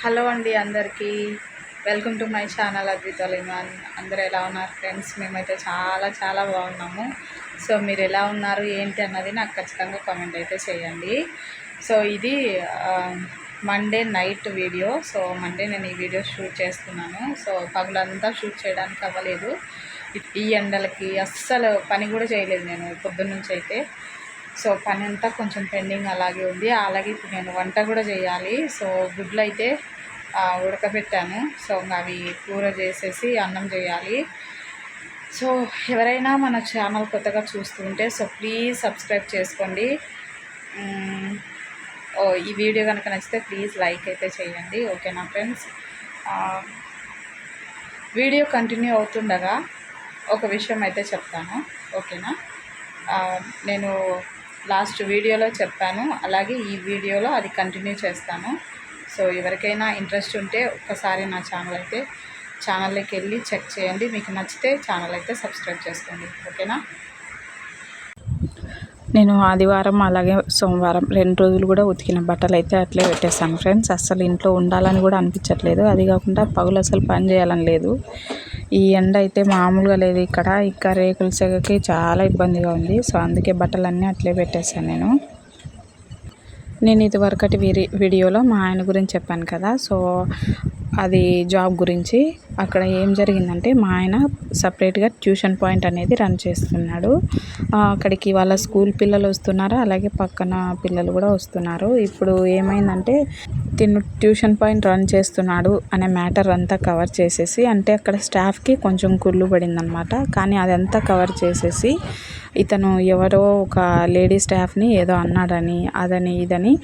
Hello అండి అందరికీ. Welcome to my channel Advitha Liman అందరు ఎలా ఉన్నారు ఫ్రెండ్స్ మేమైతే చాలా చాలా బాగున్నాము. సో మీరు ఎలా ఉన్నారు ఏంటి అన్నది నాకు ఖచ్చితంగా కామెంట్ అయితే చేయండి. సో ఇది Monday night video so Monday నేను ఈ వీడియో షూట్ చేస్తున్నాను. సో పగులంతా షూట్ చేయడానికి అవ్వలేదు. ఈ ఎండలకి అస్సలు పని కూడా చేయలేదు నేను పొద్దున్న నుంచి అయితే. సో పని అంతా కొంచెం పెండింగ్ అలాగే ఉంది. అలాగే ఇప్పుడు నేను వంట కూడా చేయాలి. సో గుడ్లు అయితే ఉడకబెట్టాను. సో ఇంకా అవి కూర చేసేసి అన్నం చేయాలి. సో ఎవరైనా మన ఛానల్ కొత్తగా చూస్తుంటే సో ప్లీజ్ సబ్స్క్రైబ్ చేసుకోండి. ఓ ఈ వీడియో కనుక నచ్చితే ప్లీజ్ లైక్ అయితే చేయండి. ఓకేనా ఫ్రెండ్స్? వీడియో కంటిన్యూ అవుతుండగా ఒక విషయం అయితే చెప్తాను. ఓకేనా? నేను లాస్ట్ వీడియోలో చెప్పాను. అలాగే ఈ వీడియోలో అది కంటిన్యూ చేస్తాను. సో ఎవరికైనా ఇంట్రెస్ట్ ఉంటే ఒక్కసారి నా ఛానల్ అయితే ఛానల్లోకి వెళ్ళి చెక్ చేయండి. మీకు నచ్చితే ఛానల్ అయితే సబ్స్క్రైబ్ చేసుకోండి. ఓకేనా? నేను ఆదివారం అలాగే సోమవారం రెండు రోజులు కూడా ఉతికిన బట్టలు అయితే అట్లే పెట్టేస్తాను ఫ్రెండ్స్. అస్సలు ఇంట్లో ఉండాలని కూడా అనిపించట్లేదు. అది కాకుండా పగులు అసలు పని చేయాలని లేదు. ఈ ఎండ అయితే మామూలుగా లేదు ఇక్కడ. ఇంకా రేకుల సెగకి చాలా ఇబ్బందిగా ఉంది. సో అందుకే బట్టలన్నీ అట్లే పెట్టేశాను నేను. నేను ఇదివరకటి వీరి వీడియోలో మా ఆయన గురించి చెప్పాను కదా. సో అది జాబ్ గురించి అక్కడ ఏం జరిగిందంటే మా ఆయన సపరేట్గా ట్యూషన్ పాయింట్ అనేది రన్ చేస్తున్నాడు. అక్కడికి వాళ్ళ స్కూల్ పిల్లలు వస్తున్నారు? అలాగే పక్కన పిల్లలు కూడా వస్తున్నారు. ఇప్పుడు ఏమైందంటే తిను ట్యూషన్ పాయింట్ రన్ చేస్తున్నాడు అనే మ్యాటర్ అంతా కవర్ చేసేసి అంటే అక్కడ స్టాఫ్కి కొంచెం కుళ్ళు పడిందనమాట కానీ అదంతా కవర్ చేసేసి ఇతను ఎవరో ఒక లేడీ స్టాఫ్ని ఏదో అన్నాడని అదని ఇదని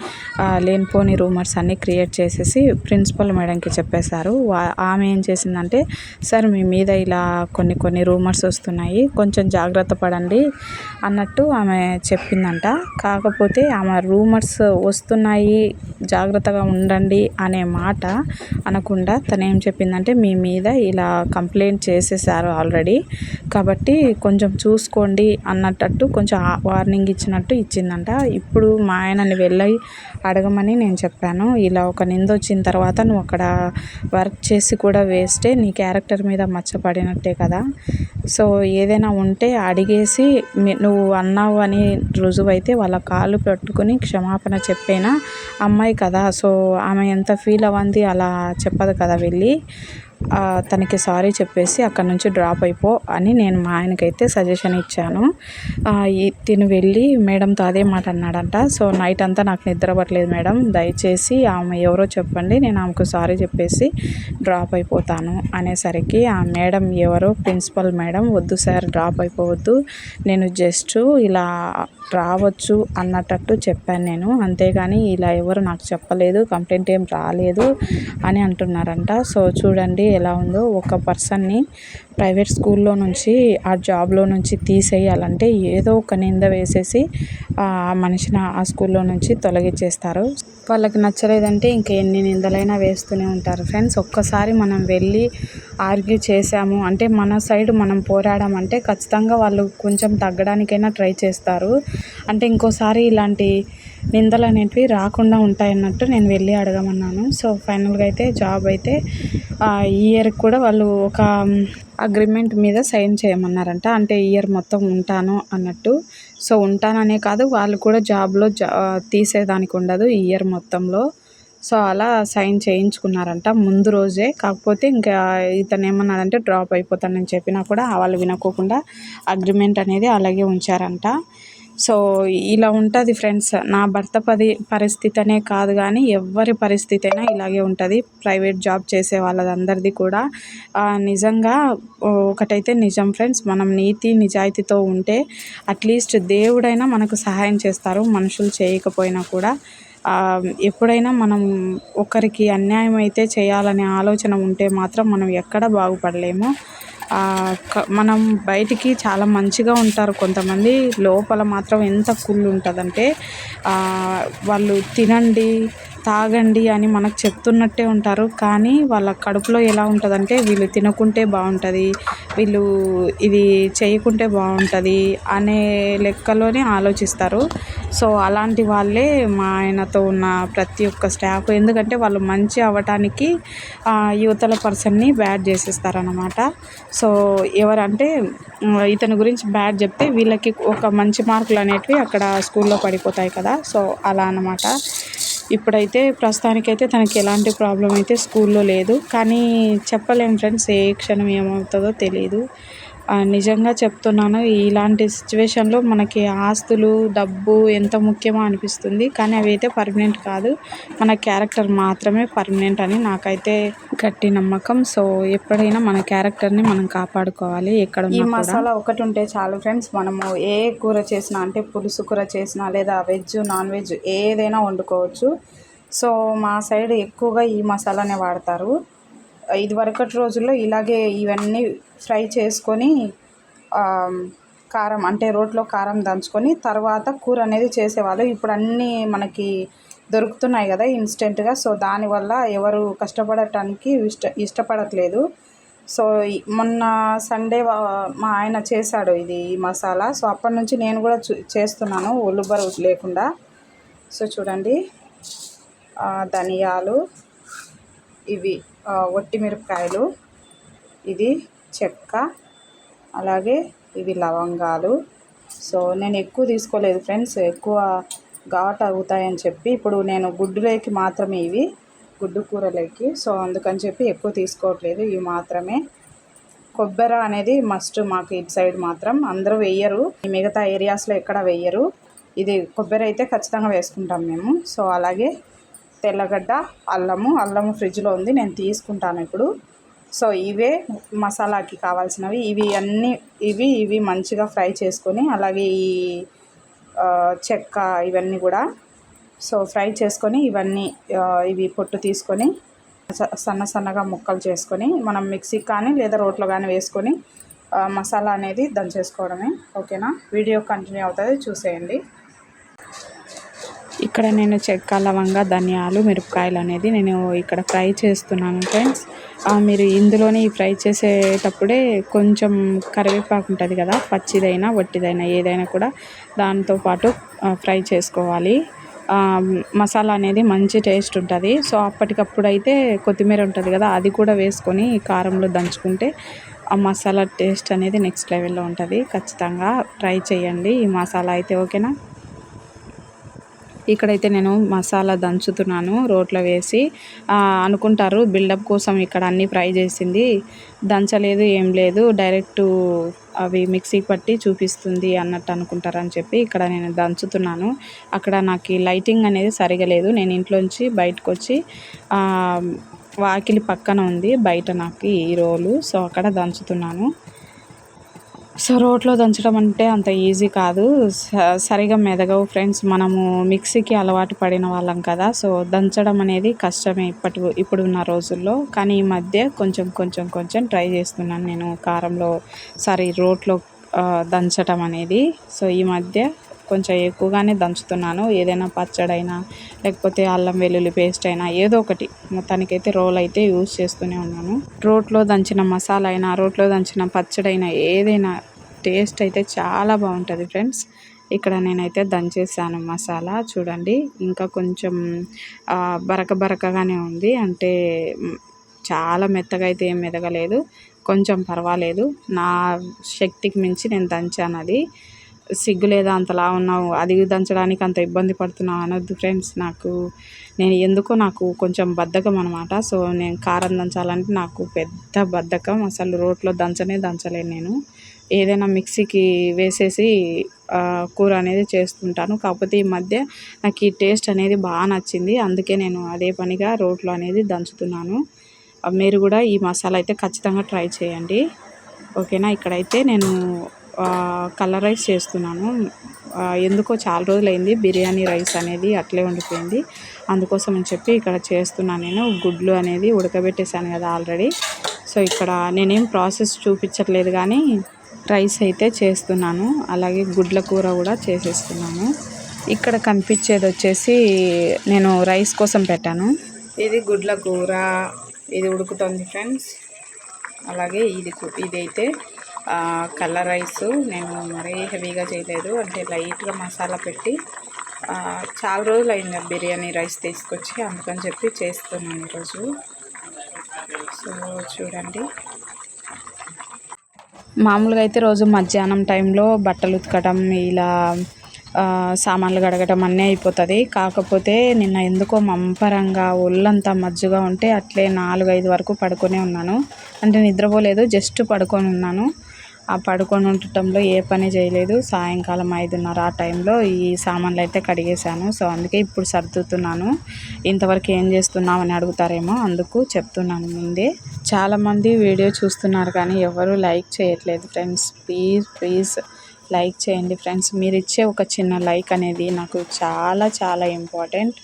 లేనిపోని రూమర్స్ అన్నీ క్రియేట్ చేసేసి ప్రిన్సిపల్ మేడంకి చెప్పేశారు. వా- ఆమె ఏం చేసిందంటే సార్ మీ మీద ఇలా కొన్ని కొన్ని రూమర్స్ వస్తున్నాయి కొంచెం జాగ్రత్త పడండి అన్నట్టు ఆమె చెప్పిందంట. కాకపోతే ఆమె రూమర్స్ వస్తున్నాయి జాగ్రత్తగా ఉండండి అనే మాట అనకుండా తను ఏం చెప్పిందంటే మీ మీద ఇలా కంప్లైంట్ చేసేసారు ఆల్రెడీ కాబట్టి కొంచెం చూసుకోండి అన్నట్టు కొంచెం వార్నింగ్ ఇచ్చినట్టు ఇచ్చిందంట. ఇప్పుడు మా ఆయనని వెళ్ళి అడగమని నేను చెప్పాను. ఇలా ఒక నింద వచ్చిన తర్వాత నువ్వు అక్కడ వర్క్ చేసి కూడా వేస్టే నీ క్యారెక్టర్ మీద మచ్చపడినట్టే కదా. సో ఏదైనా ఉంటే అడిగేసి నువ్వు అన్నావు అని రుజువైతే అయితే వాళ్ళ కాళ్ళు పెట్టుకుని క్షమాపణ చెప్పేనా? అమ్మాయి కదా సో ఆమె ఎంత ఫీల్ అవ్వంది అలా చెప్పదు కదా వెళ్ళి. తనకి సారీ చెప్పేసి అక్కడ నుంచి డ్రాప్ అయిపో అని నేను మా ఆయనకైతే సజెషన్ ఇచ్చాను. తిను వెళ్ళి మేడంతో అదే మాట అన్నాడంట. సో నైట్ అంతా నాకు నిద్ర పట్టలేదు మేడం. దయచేసి ఆమె ఎవరో చెప్పండి నేను ఆమెకు సారీ చెప్పేసి డ్రాప్ అయిపోతాను అనేసరికి ఆ మేడం ఎవరో ప్రిన్సిపల్ మేడం వద్దు సార్ డ్రాప్ అయిపోవద్దు. నేను జస్ట్ ఇలా రావచ్చు అన్నట్టు చెప్పాను నేను. అంతేగాని ఇలా ఎవరు నాకు చెప్పలేదు కంప్లైంట్ ఏం రాలేదు అని అంటున్నారంట. సో చూడండి ఎలా ఉందో ఒక పర్సన్ని ప్రైవేట్ స్కూల్లో నుంచి ఆ జాబ్లో నుంచి తీసేయాలంటే ఏదో ఒక నింద వేసేసి ఆ మనిషిని ఆ స్కూల్లో నుంచి తొలగించేస్తారు వాళ్ళకి నచ్చలేదంటే ఇంకా ఎన్ని నిందలైనా వేస్తూనే ఉంటారు. ఫ్రెండ్స్ ఒక్కసారి మనం వెళ్ళి ఆర్గ్యూ చేసాము అంటే మన సైడ్ మనం పోరాడామంటే ఖచ్చితంగా వాళ్ళు కొంచెం తగ్గడానికైనా ట్రై చేస్తారు. అంటే ఇంకోసారి ఇలాంటి నిందలు అనేటివి రాకుండా ఉంటాయన్నట్టు నేను వెళ్ళి అడగమన్నాను. సో ఫైనల్గా అయితే జాబ్ అయితే ఈ ఇయర్కి కూడా వాళ్ళు ఒక అగ్రిమెంట్ మీద సైన్ చేయమన్నారంట. అంటే ఇయర్ మొత్తం ఉంటాను అన్నట్టు. సో ఉంటాననే కాదు వాళ్ళు కూడా జాబ్లో జా తీసేదానికి ఉండదు ఈ ఇయర్ మొత్తంలో. సో అలా సైన్ చేయించుకున్నారంట ముందు రోజే. కాకపోతే ఇంకా ఇతను ఏమన్నాడంటే డ్రాప్ అయిపోతానని చెప్పినా కూడా వాళ్ళు వినకోకుండా అగ్రిమెంట్ అనేది అలాగే ఉంచారంట. సో ఇలా ఉంటుంది ఫ్రెండ్స్. నా భర్త పది పరిస్థితి అనే కాదు కానీ ఎవరి పరిస్థితి అయినా ఇలాగే ఉంటుంది. ప్రైవేట్ జాబ్ చేసే వాళ్ళదందరిది కూడా. నిజంగా ఒకటైతే నిజం ఫ్రెండ్స్. మనం నీతి నిజాయితీతో ఉంటే అట్లీస్ట్ దేవుడైనా మనకు సహాయం చేస్తారు. మనుషులు చేయకపోయినా కూడా. ఎప్పుడైనా మనం ఒకరికి అన్యాయం అయితే చేయాలనే ఆలోచన ఉంటే మాత్రం మనం ఎక్కడ బాగుపడలేము. మనం బయటికి చాలా మంచిగా ఉంటారు కొంతమంది. లోపల మాత్రం ఎంత కుళ్ళు ఉంటుందంటే వాళ్ళు తినండి తాగండి అని మనకు చెప్తున్నట్టే ఉంటారు. కానీ వాళ్ళ కడుపులో ఎలా ఉంటుందంటే వీళ్ళు తినకుంటే బాగుంటుంది వీళ్ళు ఇది చేయకుంటే బాగుంటుంది అనే లెక్కలోనే ఆలోచిస్తారు. సో అలాంటి వాళ్ళే మా ఆయనతో ఉన్న ప్రతి ఒక్క స్టాఫ్. ఎందుకంటే వాళ్ళు మంచి అవ్వటానికి యువతల పర్సన్ని బ్యాడ్ చేసేస్తారనమాట సో ఎవరంటే ఇతని గురించి బ్యాడ్ చెప్తే వీళ్ళకి ఒక మంచి మార్కులు అనేటివి అక్కడ స్కూల్లో పడిపోతాయి కదా. సో అలా అనమాట ఇప్పుడైతే ప్రస్తుతానికైతే తనకి ఎలాంటి ప్రాబ్లం అయితే స్కూల్లో లేదు. కానీ చెప్పలేము ఫ్రెండ్స్ ఏ క్షణం ఏమవుతుందో తెలియదు నిజంగా చెప్తున్నాను ఇలాంటి సిచ్యువేషన్లో మనకి ఆస్తులు డబ్బు ఎంత ముఖ్యమో అనిపిస్తుంది. కానీ అవి అయితే పర్మనెంట్ కాదు. మన క్యారెక్టర్ మాత్రమే పర్మనెంట్ అని నాకైతే గట్టి నమ్మకం. సో ఎప్పుడైనా మన క్యారెక్టర్ని మనం కాపాడుకోవాలి ఎక్కడ ఈ మసాలా ఒకటి ఉంటే చాలు ఫ్రెండ్స్. మనము ఏ కూర చేసినా అంటే పులుసు కూర చేసినా లేదా వెజ్ నాన్ వెజ్ ఏదైనా వండుకోవచ్చు. సో మా సైడ్ ఎక్కువగా ఈ మసాలానే వాడతారు. ఇది వరకటి రోజుల్లో ఇలాగే ఇవన్నీ ఫ్రై చేసుకొని కారం అంటే రోట్లో కారం దంచుకొని తర్వాత కూర అనేది చేసేవాళ్ళు. ఇప్పుడు అన్నీ మనకి దొరుకుతున్నాయి కదా ఇన్స్టెంట్గా. సో దానివల్ల ఎవరు కష్టపడటానికి ఇష్ట ఇష్టపడట్లేదు. సో మొన్న సండే మా ఆయన చేశాడు ఇది ఈ మసాలా. సో అప్పటి నుంచి నేను కూడా చూ చేస్తున్నాను. ఒళ్ళు బరువు లేకుండా. సో చూడండి. ధనియాలు ఇవి. వట్టి మిరపకాయలు ఇది చెక్క అలాగే ఇవి లవంగాలు. సో నేను ఎక్కువ తీసుకోలేదు ఫ్రెండ్స్ ఎక్కువ ఘాట్ అవుతాయని చెప్పి ఇప్పుడు నేను గుడ్డులోకి మాత్రమే ఇవి గుడ్డు కూరలోకి. సో అందుకని చెప్పి ఎక్కువ తీసుకోవట్లేదు ఇవి మాత్రమే. కొబ్బరి అనేది మస్ట్ మాకు ఇటు సైడ్ మాత్రం. అందరూ వెయ్యరు ఈ మిగతా ఏరియాస్లో ఎక్కడ వెయ్యరు. ఇది కొబ్బరి అయితే ఖచ్చితంగా వేసుకుంటాం మేము. సో అలాగే తెల్లగడ్డ అల్లము. అల్లము ఫ్రిడ్జ్లో ఉంది నేను తీసుకుంటాను ఇప్పుడు. సో ఇవే మసాలాకి కావాల్సినవి. ఇవి అన్నీ ఇవి ఇవి మంచిగా ఫ్రై చేసుకొని అలాగే ఈ చెక్క ఇవన్నీ కూడా. సో ఫ్రై చేసుకొని ఇవన్నీ ఇవి పొట్టు తీసుకొని స- సన్న సన్నగా ముక్కలు చేసుకొని మనం మిక్సీ కానీ లేదా రోట్లో కానీ వేసుకొని మసాలా అనేది దంచేసుకోవడమే. ఓకేనా? వీడియో కంటిన్యూ అవుతుంది చూసేయండి. ఇక్కడ నేను చెక్క లవంగ ధనియాలు మిరపకాయలు అనేది నేను ఇక్కడ ఫ్రై చేస్తున్నాను ఫ్రెండ్స్. మీరు ఇందులోనే ఈ ఫ్రై చేసేటప్పుడే కొంచెం కరివేపాకు ఉంటుంది కదా పచ్చిదైనా వట్టిదైనా ఏదైనా కూడా దాంతో పాటు ఫ్రై చేసుకోవాలి. మసాలా అనేది మంచి టేస్ట్ ఉంటుంది. సో అప్పటికప్పుడు అయితే కొత్తిమీర ఉంటుంది కదా అది కూడా వేసుకొని కారంలో దంచుకుంటే ఆ మసాలా టేస్ట్ అనేది నెక్స్ట్ లెవెల్లో ఉంటుంది. ఖచ్చితంగా ట్రై చేయండి ఈ మసాలా అయితే ఓకేనా? ఇక్కడైతే నేను మసాలా దంచుతున్నాను రోట్లో వేసి. అనుకుంటారు బిల్డప్ కోసం ఇక్కడ అన్నీ ఫ్రై చేసింది. దంచలేదు ఏం లేదు. డైరెక్ట్ అవి మిక్సీకి పట్టి చూపిస్తుంది అన్నట్టు అనుకుంటారని చెప్పి ఇక్కడ నేను దంచుతున్నాను. అక్కడ నాకు లైటింగ్ అనేది సరిగా లేదు. నేను ఇంట్లోంచి బయటకు వచ్చి వాకిలి పక్కన ఉంది బయట నాకు ఈ రోలు. సో అక్కడ దంచుతున్నాను. సో రోట్లో దంచడం అంటే అంత ఈజీ కాదు. స- సరిగా మెదగవు ఫ్రెండ్స్. మనము మిక్సీకి అలవాటు పడిన వాళ్ళం కదా సో దంచడం అనేది కష్టమే ఇప్పటి ఇప్పుడున్న రోజుల్లో. కానీ ఈ మధ్య కొంచెం కొంచెం కొంచెం ట్రై చేస్తున్నాను నేను కారంలో సారీ రోట్లో దంచడం అనేది. సో ఈ మధ్య కొంచెం ఎక్కువగానే దంచుతున్నాను. ఏదైనా పచ్చడైనా లేకపోతే అల్లం వెల్లుల్లి పేస్ట్ అయినా ఏదో ఒకటి మొత్తానికైతే రోల్ అయితే యూజ్ చేస్తూనే ఉన్నాను. రోట్లో దంచిన మసాలా అయినా రోట్లో దంచిన పచ్చడైనా ఏదైనా టేస్ట్ అయితే చాలా బాగుంటుంది ఫ్రెండ్స్. ఇక్కడ నేనైతే దంచేసాను మసాలా చూడండి. ఇంకా కొంచెం బరక బరకగానే ఉంది. అంటే చాలా మెత్తగా అయితే ఏం మెదగలేదు. కొంచెం పర్వాలేదు. నా శక్తికి మించి నేను దంచాను అది సిగ్గు లేదా అంతలా ఉన్నావు? అది దంచడానికి అంత ఇబ్బంది పడుతున్నావు అనొద్దు ఫ్రెండ్స్. నాకు నేను ఎందుకో నాకు కొంచెం బద్ధకం అనమాట సో నేను కారం దంచాలంటే నాకు పెద్ద బద్ధకం. అసలు రోట్లో దంచనే దంచలేను నేను. ఏదైనా మిక్సీకి వేసేసి కూర అనేది చేస్తుంటాను. కాకపోతే ఈ మధ్య నాకు ఈ టేస్ట్ అనేది బాగా నచ్చింది. అందుకే నేను అదే పనిగా రోట్లో అనేది దంచుతున్నాను. మీరు కూడా ఈ మసాలా అయితే ఖచ్చితంగా ట్రై చేయండి. ఓకేనా? ఇక్కడైతే నేను కలర్ రైస్ చేస్తున్నాను. ఎందుకో చాలా రోజులైంది బిర్యానీ రైస్ అనేది అట్లే ఉండిపోయింది. అందుకోసం అని చెప్పి ఇక్కడ చేస్తున్నాను నేను. గుడ్లు అనేది ఉడకబెట్టేశాను కదా ఆల్రెడీ. సో ఇక్కడ నేనేం ప్రాసెస్ చూపించట్లేదు కానీ రైస్ అయితే చేస్తున్నాను. అలాగే గుడ్ల కూర కూడా చేసేస్తున్నాను. ఇక్కడ కనిపించేది వచ్చేసి నేను రైస్ కోసం పెట్టాను. ఇది గుడ్ల కూర. ఇది ఉడుకుతుంది ఫ్రెండ్స్. అలాగే ఇది ఇదైతే కలర్ రైస్ నేను మరీ హెవీగా చేయలేదు. అంటే లైట్గా మసాలా పెట్టి చాలా రోజులు అయింది బిర్యానీ రైస్ తీసుకొచ్చి అందుకని చెప్పి చేస్తున్నాను ఈరోజు. సో చూడండి. మామూలుగా అయితే రోజు మధ్యాహ్నం టైంలో బట్టలు ఉతకడం ఇలా సామాన్లు కడగటం అన్నీ అయిపోతుంది. కాకపోతే నిన్న ఎందుకో మంపరంగా ఒళ్ళంతా మజ్జుగా ఉంటే అట్లే నాలుగైదు వరకు పడుకునే ఉన్నాను. అంటే నిద్రపోలేదు జస్ట్ పడుకొని ఉన్నాను. ఆ పడుకొని ఉండటంలో ఏ పని చేయలేదు. సాయంకాలం ఐదున్నర ఆ టైంలో ఈ సామాన్లు అయితే కడిగేశాను. సో అందుకే ఇప్పుడు సర్దుతున్నాను. ఇంతవరకు ఏం చేస్తున్నావు అని అడుగుతారేమో అందుకు చెప్తున్నాను ముందే. చాలామంది వీడియో చూస్తున్నారు కానీ ఎవరు లైక్ చేయట్లేదు ఫ్రెండ్స్. ప్లీజ్ ప్లీజ్ లైక్ చేయండి ఫ్రెండ్స్. మీరు ఇచ్చే ఒక చిన్న లైక్ అనేది నాకు చాలా చాలా ఇంపార్టెంట్.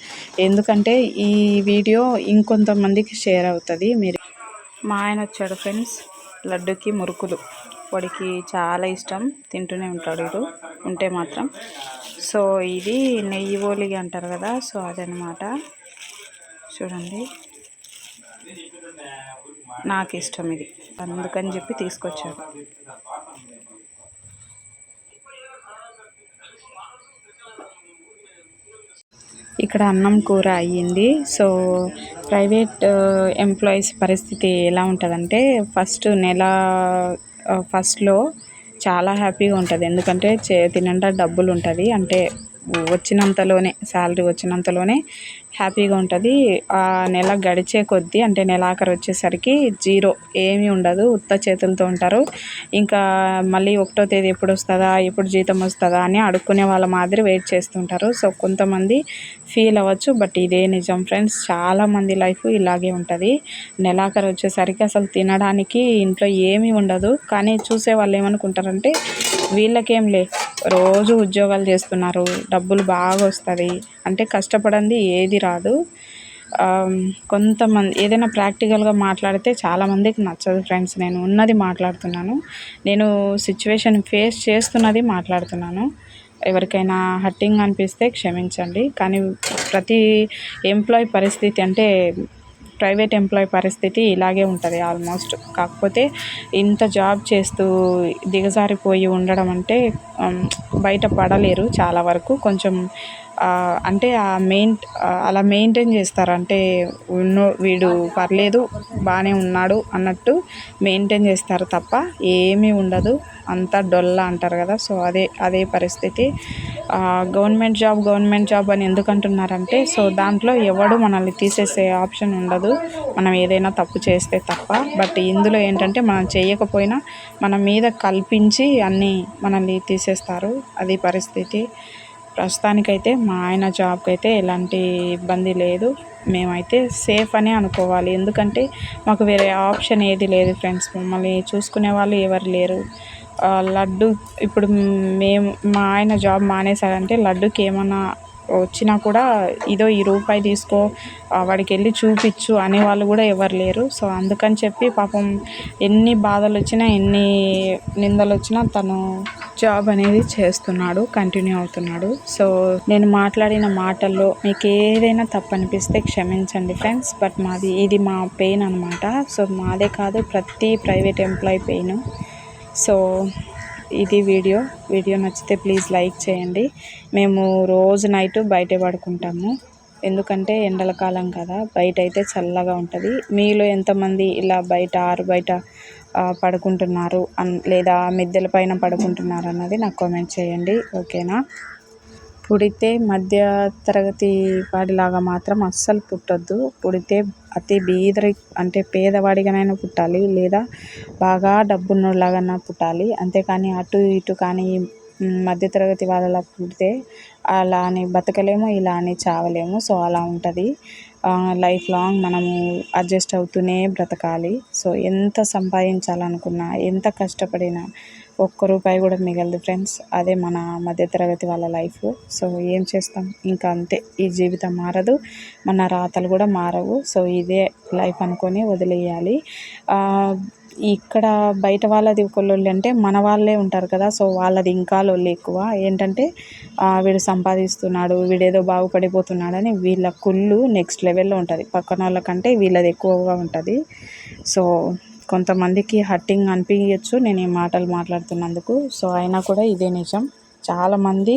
ఎందుకంటే ఈ వీడియో ఇంకొంతమందికి షేర్ అవుతుంది. మీరు మా ఆయన వచ్చాడు ఫ్రెండ్స్. లడ్డుకి మురుకులు. వాడికి చాలా ఇష్టం. తింటూనే ఉంటాడు ఇటు ఉంటే మాత్రం. సో ఇది నెయ్యి ఓలిగి అంటారు కదా సో అదనమాట చూడండి. నాకు ఇష్టం ఇది. అందుకని చెప్పి తీసుకొచ్చాడు. ఇక్కడ అన్నం కూర అయ్యింది. సో ప్రైవేట్ ఎంప్లాయీస్ పరిస్థితి ఎలా ఉంటుందంటే ఫస్ట్ నెల ఫస్ట్లో చాలా హ్యాపీగా ఉంటుంది. ఎందుకంటే చే నిండా డబ్బులు ఉంటుంది అంటే వచ్చినంతలోనే శాలరీ వచ్చినంతలోనే హ్యాపీగా ఉంటుంది. ఆ నెల గడిచే కొద్దీ అంటే నెలాఖరు వచ్చేసరికి జీరో ఏమీ ఉండదు ఉత్త చేతులతో ఉంటారు. ఇంకా మళ్ళీ ఒకటో తేదీ ఎప్పుడు వస్తుందా ఎప్పుడు జీతం వస్తుందా అని అడుక్కునే వాళ్ళ మాదిరి వెయిట్ చేస్తుంటారు. సో కొంతమంది ఫీల్ అవ్వచ్చు బట్ ఇదే నిజం ఫ్రెండ్స్. చాలామంది లైఫ్ ఇలాగే ఉంటుంది. నెలాఖరు వచ్చేసరికి అసలు తినడానికి ఇంట్లో ఏమీ ఉండదు. కానీ చూసే వాళ్ళు ఏమనుకుంటారంటే వీళ్ళకేం లే రోజు ఉద్యోగాలు చేస్తున్నారు డబ్బులు బాగా వస్తుంది. అంటే కష్టపడింది ఏది రాదు. కొంతమంది ఏదైనా ప్రాక్టికల్గా మాట్లాడితే చాలామందికి నచ్చదు ఫ్రెండ్స్. నేను ఉన్నది మాట్లాడుతున్నాను. నేను సిచ్యువేషన్ ఫేస్ చేస్తున్నది మాట్లాడుతున్నాను. ఎవరికైనా హట్టింగ్ అనిపిస్తే క్షమించండి. కానీ ప్రతి ఎంప్లాయ్ పరిస్థితి అంటే ప్రైవేట్ ఎంప్లాయ్ పరిస్థితి ఇలాగే ఉంటుంది ఆల్మోస్ట్. కాకపోతే ఇంత జాబ్ చేస్తూ దిగజారిపోయి ఉండడం అంటే బయట పడలేరు చాలా వరకు. కొంచెం అంటే ఆ మెయిన్ అలా మెయింటైన్ చేస్తారు. అంటే ఉన్నో వీడు పర్లేదు బాగానే ఉన్నాడు అన్నట్టు మెయింటైన్ చేస్తారు తప్ప ఏమీ ఉండదు. అంతా డొల్ల అంటారు కదా. సో అదే అదే పరిస్థితి. గవర్నమెంట్ జాబ్ గవర్నమెంట్ జాబ్ అని ఎందుకు అంటున్నారంటే సో దాంట్లో ఎవడు మనల్ని తీసేసే ఆప్షన్ ఉండదు. మనం ఏదైనా తప్పు చేస్తే తప్ప. బట్ ఇందులో ఏంటంటే మనం చేయకపోయినా మన మీద కల్పించి అన్నీ మనల్ని తీసేస్తారు. అది పరిస్థితి. ప్రస్తుతానికైతే మా ఆయన జాబ్కి అయితే ఎలాంటి ఇబ్బంది లేదు. మేమైతే సేఫ్ అనే అనుకోవాలి. ఎందుకంటే మాకు వేరే ఆప్షన్ ఏది లేదు ఫ్రెండ్స్. మమ్మల్ని చూసుకునే వాళ్ళు ఎవరు లేరు. లడ్డు ఇప్పుడు మేము మా ఆయన జాబ్ మానేశారంటే లడ్డుకి ఏమన్నా వచ్చినా కూడా ఇదో ఈ రూపాయి తీసుకో వాడికి వెళ్ళి చూపించు అనేవాళ్ళు కూడా ఎవరు లేరు. సో అందుకని చెప్పి పాపం ఎన్ని బాధలు వచ్చినా ఎన్ని నిందలు వచ్చినా తను జాబ్ అనేది చేస్తున్నాడు కంటిన్యూ అవుతున్నాడు. సో నేను మాట్లాడిన మాటల్లో మీకు ఏదైనా తప్పు అనిపిస్తే క్షమించండి ఫ్రెండ్స్ బట్ మాది ఇది మా పెయిన్ అనమాట సో మాదే కాదు ప్రతి ప్రైవేట్ ఎంప్లాయీ పెయిన్ సో ఇది వీడియో వీడియో నచ్చితే ప్లీజ్ లైక్ చేయండి. మేము రోజు నైట్ బయట పడుకుంటాము. ఎందుకంటే ఎండల కాలం కదా బయట అయితే చల్లగా ఉంటుంది. మీలో ఎంతమంది ఇలా బయట ఆరు బయట పడుకుంటున్నారు అన్ లేదా మిద్దెల పైన పడుకుంటున్నారు అన్నది నాకు కామెంట్ చేయండి ఓకేనా? పుడితే మధ్య తరగతి వాడిలాగా మాత్రం అస్సలు పుట్టొద్దు. పుడితే అతి బీదరి అంటే పేదవాడిగానైనా పుట్టాలి లేదా బాగా డబ్బున్నోళ్ళలాగన్నా పుట్టాలి. అంతేకాని అటు ఇటు కానీ మధ్యతరగతి వాళ్ళలా పుడితే అలా అని బతకలేము ఇలా అని చావలేము. సో అలా ఉంటుంది. లైఫ్ లాంగ్ మనము అడ్జస్ట్ అవుతూనే బ్రతకాలి. సో ఎంత సంపాదించాలనుకున్నా ఎంత కష్టపడినా ఒక్క రూపాయి కూడా మిగలదు ఫ్రెండ్స్ అదే మన మధ్యతరగతి వాళ్ళ లైఫ్ సో ఏం చేస్తాం? ఇంకా అంతే. ఈ జీవితం మారదు. మన రాతలు కూడా మారవు. సో ఇదే లైఫ్ అనుకొని వదిలేయాలి. ఇక్కడ బయట వాళ్ళది ఒక లొల్లి అంటే మన వాళ్ళే ఉంటారు కదా సో వాళ్ళది ఇంకా లొల్లి ఎక్కువ. ఏంటంటే వీడు సంపాదిస్తున్నాడు వీడేదో బాగుపడిపోతున్నాడని వీళ్ళ కుళ్ళు నెక్స్ట్ లెవెల్లో ఉంటుంది. పక్కన వాళ్ళకంటే వీళ్ళది ఎక్కువగా ఉంటుంది. సో కొంతమందికి హట్టింగ్ అనిపించచ్చు నేను ఈ మాటలు మాట్లాడుతున్నందుకు. సో అయినా కూడా ఇదే నిజం. చాలామంది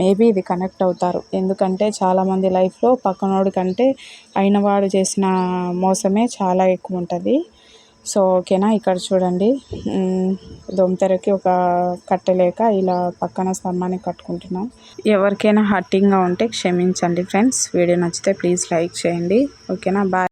మేబీ ఇది కనెక్ట్ అవుతారు. ఎందుకంటే చాలామంది లైఫ్లో పక్కనోడి కంటే అయినవాడు చేసిన మోసమే చాలా ఎక్కువ ఉంటుంది. సో ఓకేనా? ఇక్కడ చూడండి. మ్, దొంతెరకి ఒక కట్టలేక ఇలా పక్కన స్తంభాన్ని కట్టుకుంటున్నాం. ఎవరికైనా హర్టింగ్గా ఉంటే క్షమించండి ఫ్రెండ్స్. వీడియో నచ్చితే ప్లీజ్ లైక్ చేయండి. ఓకేనా? బాయ్.